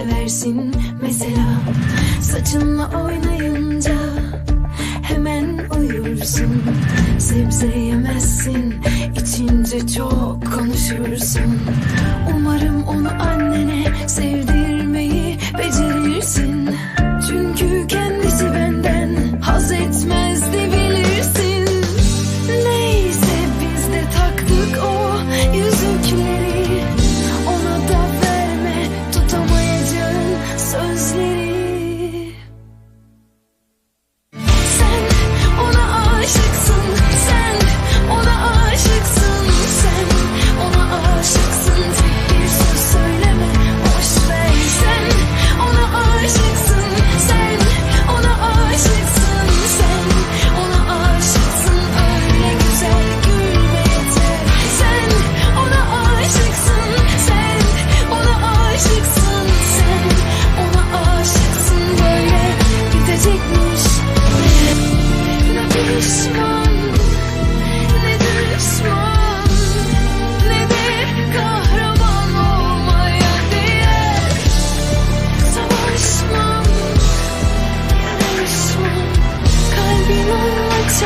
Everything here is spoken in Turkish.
seversin mesela. Saçınla oynayınca hemen uyursun. Sebze yemezsin içince çok konuşursun. Umarım onu annene sevdirmeyi becerirsin. Peace.